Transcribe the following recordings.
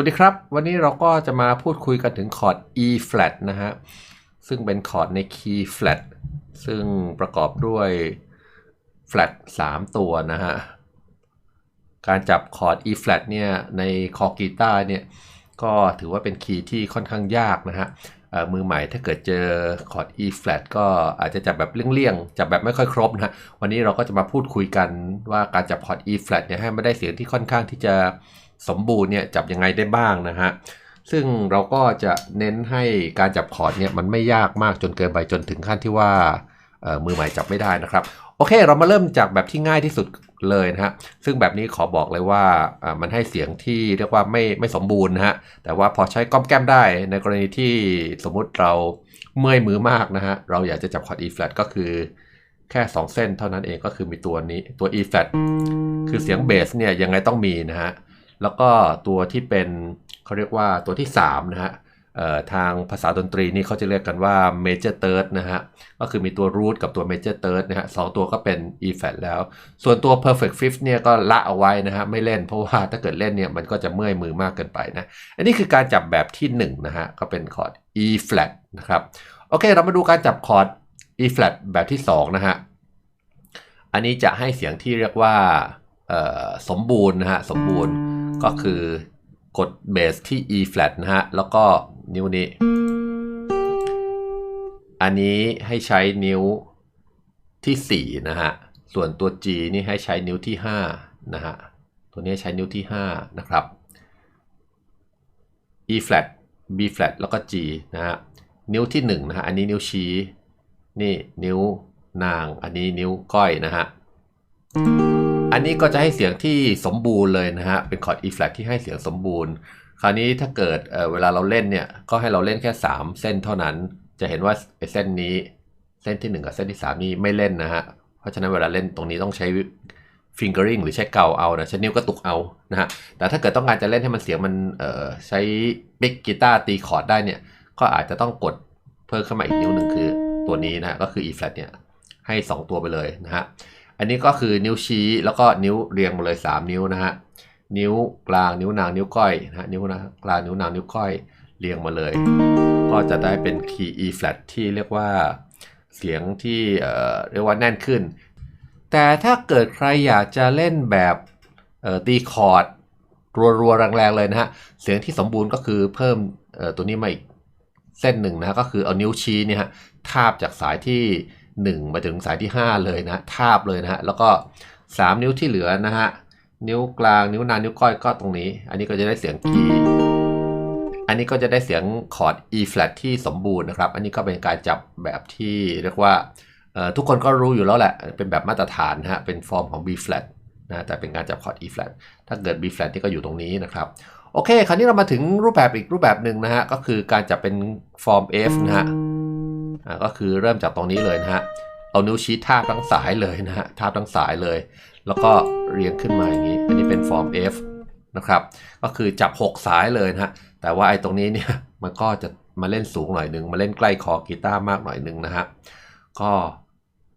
วัสดีครับ วันนี้เราก็จะมาพูดคุยกันถึงคอร์ด E flat นะฮะ ซึ่งเป็นคอร์ดในคีย์ flat ซึ่งประกอบด้วย flat 3 ตัวนะฮะ การจับคอร์ด E flat เนี่ยในคอร์กีตาร์เนี่ย ก็ถือว่าเป็นคีย์ที่ค่อนข้างยากนะฮะมือใหม่ถ้าเกิดเจอคอร์ด E flat ก็อาจจะจับแบบเลี่ยงๆ จับแบบไม่ค่อยครบนะฮะ วันนี้เราก็จะมาพูดคุยกันว่าการจับคอร์ด E flat เนี่ยให้มันได้เสียงที่ค่อนข้างที่จะ สมบูรณ์เนี่ยจับยังไงได้บ้างนะฮะซึ่งเราก็จะเน้นให้การจับคอร์ดเนี่ยมันไม่ยากมากจนเกินไปจนถึงขั้นที่ว่ามือใหม่จับไม่ได้นะครับ โอเคเรามาเริ่มจากแบบที่ง่ายที่สุดเลยนะฮะซึ่งแบบนี้ขอบอกเลยว่าอ่ามันให้เสียงที่เรียกว่าไม่ไม่สมบูรณ์นะฮะแต่ว่าพอใช้ก้อมแก้มได้ในกรณีที่สมมุติเราเมื่อยมือมากนะฮะเราอยากจะจับคอร์ด E flat ก็คือแค่ 2 เส้นเท่านั้นเองก็คือมีตัวนี้ตัว E flat คือเสียงเบสเนี่ยยังไงต้องมีนะฮะ แล้วก็ตัวที่เป็นเขาเรียกว่าตัวที่3นะฮะทางภาษาดนตรีนี่เขาจะเรียกกันว่า major third นะฮะ ก็คือมีตัว root กับตัว major third นะฮะสองตัวก็เป็น E flat แล้ว ส่วนตัว perfect fifth เนี่ยก็ละเอาไว้นะฮะ ไม่เล่นเพราะว่าถ้าเกิดเล่นเนี่ยมันก็จะเมื่อยมือมากเกินไปนะ อันนี้คือการจับแบบที่1นะฮะ ก็เป็นคอร์ด E flat นะครับ โอเค เรามาดูการจับคอร์ด E flat แบบที่2นะฮะ อันนี้จะให้เสียงที่เรียกว่าสมบูรณ์นะฮะ สมบูรณ์ ก็คือกดเบสที่ E flat นะฮะ แล้วก็นิ้วนี้ อันนี้ให้ใช้นิ้วที่ 4 นะฮะ ส่วนตัว G นี่ให้ใช้นิ้วที่ 5 นะฮะ ตัวนี้ใช้นิ้วที่ 5 นะครับ E flat B flat แล้วก็ G นะฮะ นิ้วที่1นะฮะ อันนี้นิ้วชี้ นี่นิ้วนาง อันนี้นิ้วก้อยนะฮะ อันนี้ก็จะให้เสียงที่สมบูรณ์เลยนะฮะ เป็นคอร์ด E flat ที่ให้เสียงสมบูรณ์ คราวนี้ถ้าเกิดเเวลาเราเล่นเนี่ย ก็ให้เราเล่นแค่ 3 เส้นเท่านั้น จะเห็นว่าเส้นนี้ เส้นที่ 1 กับเส้นที่ 3 นี่ไม่เล่นนะฮะ เพราะฉะนั้นเวลาเล่นตรงนี้ต้องใช้ fingering หรือใช้เกาเอานะใช้นิ้วกระตุกเอานะฮะ แต่ถ้าเกิดต้องการจะเล่นให้มันเสียงมันใช้ปิกกีตาร์ตีคอร์ดได้เนี่ย ก็อาจจะต้องกดเพิ่มขึ้นมาอีกนิ้วหนึ่งคือตัวนี้นะฮะก็คือ E flat เนี่ยให้ 2 ตัวไปเลยนะฮะ อันนี้ก็คือนิ้วชี้แล้วก็นิ้วเรียงมาเลย 3 นิ้วนะฮะ นิ้วกลางนิ้วนางนิ้วก้อยนะฮะนิ้วนะกลางนิ้วนางนิ้วก้อยเรียงมาเลย ก็จะได้เป็นคีย์ E flat ที่เรียกว่าเสียงที่เรียกว่าแน่นขึ้น แต่ถ้าเกิดใครอยากจะเล่นแบบตีคอร์ดรัวๆ แรงๆ เลยนะฮะ เสียงที่สมบูรณ์ก็คือเพิ่มตัวนี้มาอีกเส้นหนึ่งนะฮะก็คือเอานิ้วชี้เนี่ยฮะทาบจากสายที่ 1 มาถึงสายที่ 5 เลยนะทาบเลยนะฮะแล้วก็ 3 นิ้วที่เหลือนะฮะนิ้วกลางนิ้วนางนิ้วก้อยก็ตรงนี้ อันนี้ก็จะได้เสียงคีย์อันนี้ก็จะได้เสียงคอร์ด E flat ที่สมบูรณ์นะครับ อันนี้ก็เป็นการจับแบบที่เรียกว่าทุกคนก็รู้อยู่แล้วแหละ เป็นแบบมาตรฐานนะฮะเป็นฟอร์มของ B flat นะแต่เป็นการจับคอร์ด E flat ถ้าเกิด B flat ที่ก็อยู่ตรงนี้นะครับโอเค คราวนี้เรามาถึงรูปแบบอีกรูปแบบหนึ่งนะฮะก็คือการจับเป็นฟอร์ม F นะฮะ ก็คือเริ่มจากตรงนี้เลยนะฮะ เอานิ้วชี้ทาบทั้งสายเลยนะฮะทาบทั้งสายเลย แล้วก็เรียงขึ้นมาอย่างนี้ อันนี้เป็นฟอร์ม F นะครับ ก็คือจับ 6 สายเลยนะฮะ แต่ว่าไอ้ตรงนี้เนี่ยมันก็จะมาเล่นสูงหน่อยหนึ่งมาเล่นใกล้คอกีตาร์มากหน่อยหนึ่งนะฮะ ก็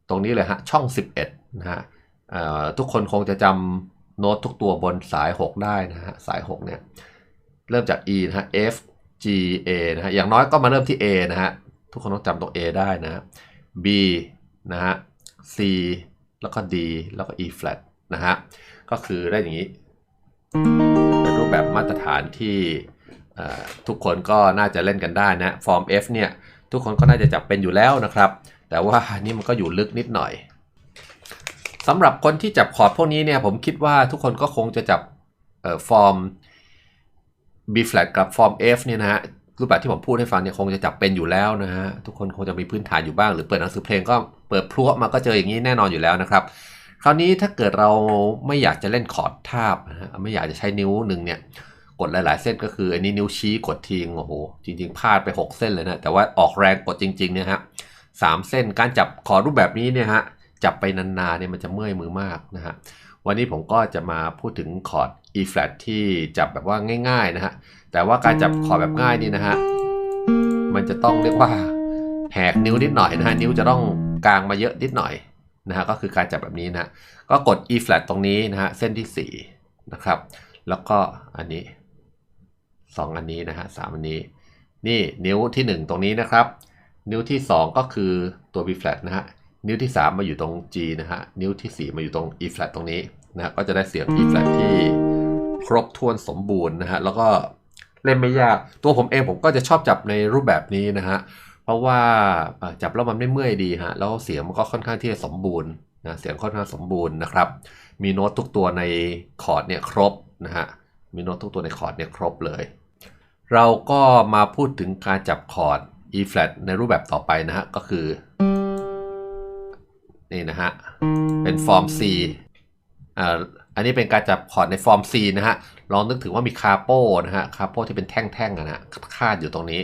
ตรงนี้เลยฮะช่อง 11นะฮะทุกคนคงจะจำโน้ตทุกตัวบนสาย 6 ได้นะฮะสาย 6 เนี่ย เริ่มจาก E นะฮะ F G A นะฮะอย่างน้อยก็มาเริ่มที่ A นะฮะ ทุกคนต้องจำตรง A ได้นะ B นะฮะ C แล้วก็ D แล้วก็ E flat นะฮะ ก็คือได้อย่างนี้ เป็นรูปแบบมาตรฐานที่ทุกคนก็น่าจะเล่นกันได้นะฟอร์ม F เนี่ย ทุกคนก็น่าจะจับเป็นอยู่แล้วนะครับ แต่ว่านี่มันก็อยู่ลึกนิดหน่อยสำหรับคนที่จับคอร์ดพวกนี้เนี่ย ผมคิดว่าทุกคนก็คงจะจับฟอร์ม B flat กับฟอร์ม F เนี่ยนะฮะ รูปแบบที่ผมพูดให้ฟังเนี่ยคงจะจับเป็นอยู่แล้วนะฮะทุกคนคงจะมีพื้นฐานอยู่บ้าง หรือเปิดหนังสือเพลงก็เปิดพลุมาก็เจออย่างนี้แน่นอนอยู่แล้วนะครับคราวนี้ถ้าเกิดเราไม่อยากจะเล่นคอร์ดทาบนะฮะไม่อยากจะใช้นิ้วหนึ่งเนี่ยกดหลาย ๆ เส้นก็คืออันนี้นิ้วชี้กดทิ้งโอ้โหจริง ๆพลาดไป 6 เส้นเลยนะแต่ว่าออกแรงกดจริง ๆ เนี่ยฮะสามเส้นการจับคอร์ดรูปแบบนี้เนี่ยฮะจับไปนานๆเนี่ยมันจะเมื่อยมือมากนะฮะวันนี้ผมก็จะมาพูดถึงคอร์ด E flat ที่จับแบบว่าง่าย ๆ นะฮะ แต่ว่าการจับคอแบบง่ายนี่นะฮะ มันจะต้องเรียกว่าแหกนิ้วนิดหน่อยนะฮะ นิ้วจะต้องกางมาเยอะนิดหน่อยนะฮะ ก็คือการจับแบบนี้นะ ก็กด E flat ตรงนี้นะฮะ เส้นที่ 4 นะครับ แล้วก็อันนี้สองอันนี้นะฮะสามอันนี้ นี่นิ้วที่หนึ่งตรงนี้นะครับ นิ้วที่สองก็คือตัว B flat นะฮะ นิ้วที่สามมาอยู่ตรง G นะฮะ นิ้วที่สี่มาอยู่ตรง E flat ตรงนี้นะฮะก็จะได้เสียง E flat ที่ครบถ้วนสมบูรณ์นะฮะ แล้วก็ เล่นไม่ยาก ตัวผมเองผมก็จะชอบจับในรูปแบบนี้นะฮะ เพราะว่าจับแล้วมันไม่เมื่อยดีฮะ แล้วเสียงมันก็ค่อนข้างที่จะสมบูรณ์นะ เสียงค่อนข้างสมบูรณ์นะครับ มีโน้ตทุกตัวในคอร์ดเนี่ยครบนะฮะ มีโน้ตทุกตัวในคอร์ดเนี่ยครบเลย เราก็มาพูดถึงการจับคอร์ด E flat ในรูปแบบต่อไปนะฮะ ก็คือ นี่นะฮะ เป็นฟอร์ม C อ่า อันนี้เป็นการจับคอร์ดในฟอร์ม C นะฮะ ลองนึกถึงว่ามีคาโป้นะฮะ คาโป้ที่เป็นแท่งๆนะฮะ คาดอยู่ตรงนี้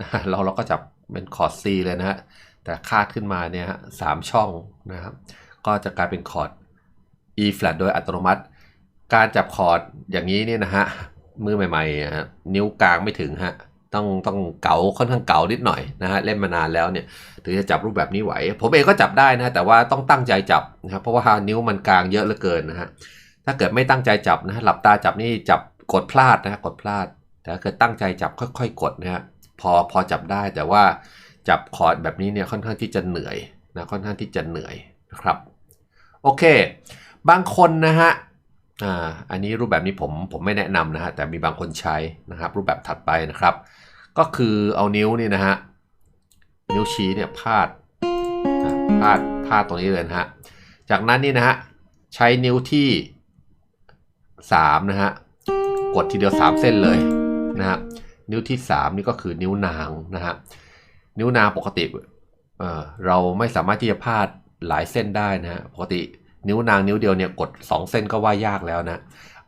นะเราเราก็จับเป็นคอร์ด C เลยนะฮะ แต่คาดขึ้นมาเนี่ยฮะสามช่องนะครับ ก็จะกลายเป็นคอร์ด E flat โดยอัตโนมัติ การจับคอร์ดอย่างนี้เนี่ยนะฮะ มือใหม่ๆอะฮะนิ้วกลางไม่ถึงฮะ ต้องต้องเก๋าค่อนข้างเก๋านิดหน่อยนะฮะเล่นมานานแล้วเนี่ยถึงจะจับรูปแบบนี้ไหว ผมเองก็จับได้นะ แต่ว่าต้องตั้งใจจับนะครับเพราะว่านิ้วมันกลางเยอะเหลือเกินนะฮะถ้าเกิดไม่ตั้งใจจับนะฮะหลับตาจับนี่จับกดพลาดนะฮะกดพลาด แต่ถ้าเกิดตั้งใจจับค่อยๆ กดนะฮะพอพอจับได้แต่ว่าจับคอร์ดแบบนี้เนี่ยค่อนข้างที่จะเหนื่อยนะค่อนข้างที่จะเหนื่อยนะครับโอเค บางคนนะฮะอ่าอันนี้รูปแบบนี้ผมผมไม่แนะนำนะฮะแต่มีบางคนใช้นะครับ รูปแบบถัดไปนะครับ ก็คือเอานิ้วนี่นะฮะนิ้วชี้เนี่ยพาดพาดพาดตรงนี้เลยนะฮะจากนั้นนี่นะฮะใช้นิ้วที่3นะฮะกดทีเดียว 3 เส้นเลยนะฮะนิ้วที่ 3 นี่ก็คือนิ้วนางนะฮะนิ้วนางปกติเเราไม่สามารถที่จะพาดหลายเส้นได้นะฮะปกตินิ้วนางนิ้วเดียวเนี่ยกด 2 เส้นก็ว่ายากแล้วนะ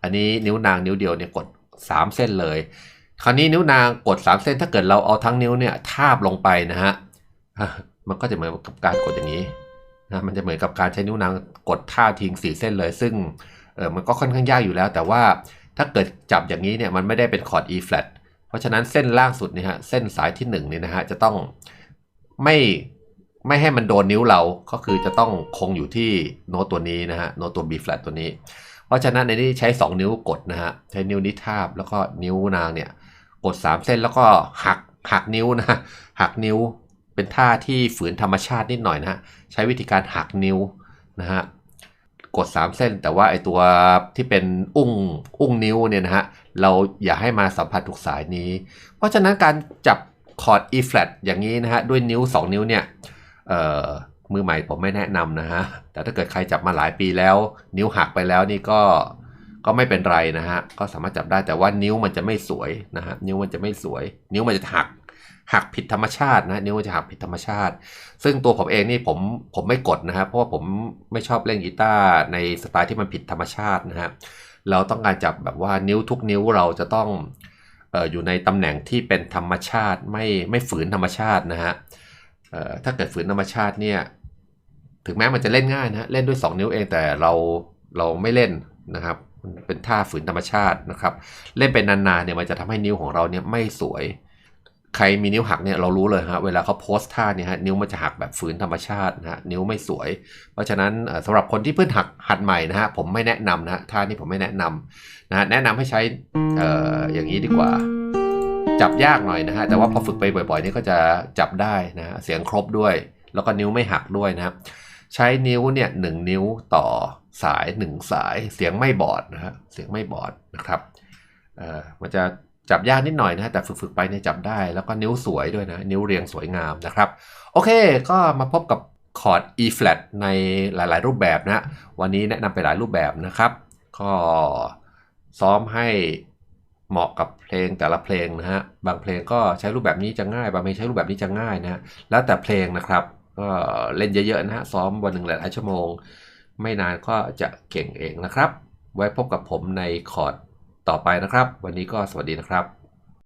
อันนี้นิ้วนางนิ้วเดียวเนี่ยกด 3 เส้นเลย คราวนี้นิ้วนางกด 3 เส้นถ้าเกิดเราเอาทั้งนิ้วเนี่ยทาบลงไปนะฮะมันก็จะเหมือนกับการกดอย่างนี้นะมันจะเหมือนกับการใช้นิ้วนางกดท่าบทิ้งสี่เส้นเลย ซึ่งเออมันก็ค่อนข้างยากอยู่แล้ว แต่ว่าถ้าเกิดจับอย่างนี้เนี่ยมันไม่ได้เป็นคอร์ด E flat เพราะฉะนั้นเส้นล่างสุดนี่ฮะเส้นสายที่1นี่นะฮะจะต้องไม่ไม่ให้มันโดนนิ้วเรา ก็คือจะต้องคงอยู่ที่โน้ตตัวนี้นะฮะโน้ตตัว B flat ตัวนี้ เพราะฉะนั้นในนี้ใช้ 2 นิ้วกดนะฮะใช้นิ้วนี้ทาบแล้วก็นิ้วนางเนี่ย กด 3 เส้นแล้วก็หักหักนิ้วนะหักนิ้วเป็นท่าที่ฝืนธรรมชาตินิดหน่อยนะฮะใช้วิธีการหักนิ้วนะฮะกด 3 เส้นแต่ว่าไอตัวที่เป็นอุ้งอุ้งนิ้วเนี่ยนะฮะเราอย่าให้มาสัมผัสถูกสายนี้ เพราะฉะนั้นการจับคอร์ด E flat อย่างนี้นะฮะด้วยนิ้ว 2 นิ้วเนี่ยมือใหม่ผมไม่แนะนำนะฮะแต่ถ้าเกิดใครจับมาหลายปีแล้ว นิ้วหักไปแล้วนี่ก็ ก็ไม่เป็นไรนะฮะ ก็สามารถจับได้แต่ว่านิ้วมันจะไม่สวยนะฮะ นิ้วมันจะไม่สวย นิ้วมันจะหัก หักผิดธรรมชาตินะ นิ้วมันจะหักผิดธรรมชาติ ซึ่งตัวผมเองนี่ผม ผมไม่กดนะครับเพราะว่าผมไม่ชอบเล่นกีตาร์ในสไตล์ที่มันผิดธรรมชาตินะฮะ เราต้องการจับแบบว่านิ้วทุกนิ้วเราจะต้องอออยู่ในตำแหน่งที่เป็นธรรมชาติ ไม่ ไม่ฝืนธรรมชาตินะฮะถ้าเกิดฝืนธรรมชาติเนี่ย ถึงแม้มันจะเล่นง่ายนะเล่นด้วย 2 นิ้วเองแต่เรา เราไม่เล่นนะครับ เป็นท่าฝืนธรรมชาตินะครับ เล่นเป็นนานๆเนี่ยมันจะทำให้นิ้วของเราเนี่ยไม่สวย ใครมีนิ้วหักเนี่ยเรารู้เลยฮะเวลาเขาโพสท่าเนี่ยฮะนิ้วมันจะหักแบบฝืนธรรมชาตินะฮะนิ้วไม่สวย เพราะฉะนั้นเอ่อสำหรับคนที่เพิ่งหักหัดใหม่นะฮะผมไม่แนะนำนะฮะท่านี้ผมไม่แนะนำนะฮะแนะนำให้ใช้อออย่างนี้ดีกว่า จับยากหน่อยนะฮะแต่ว่าพอฝึกไปบ่อยๆนี่ก็จะจับได้นะฮะเสียงครบด้วย แล้วก็นิ้วไม่หักด้วยนะครับ ใช้นิ้วเนี่ยหนึ่งนิ้วต่อสายหนึ่งสายเสียงไม่บอดนะฮะเสียงไม่บอดนะครับเอ่อมันจะจับยากนิดหน่อยนะฮะแต่ฝึกๆไปเนี่ยจับได้แล้วก็นิ้วสวยด้วยนะ นิ้วเรียงสวยงามนะครับ โอเคก็มาพบกับคอร์ด E flat ในหลายๆ รูปแบบนะ วันนี้แนะนำไปหลายรูปแบบนะครับ ก็ซ้อมให้เหมาะกับเพลงแต่ละเพลงนะฮะบางเพลงก็ใช้รูปแบบนี้จะง่าย บางเพลงใช้รูปแบบนี้จะง่ายนะฮะแล้วแต่เพลงนะครับ ก็เล่นเยอะๆนะฮะซ้อมวันหนึ่งหลายชั่วโมง ไม่นานก็จะเก่งเองนะครับ ไว้พบกับผมในคอร์ดต่อไปนะครับ วันนี้ก็สวัสดีนะครับ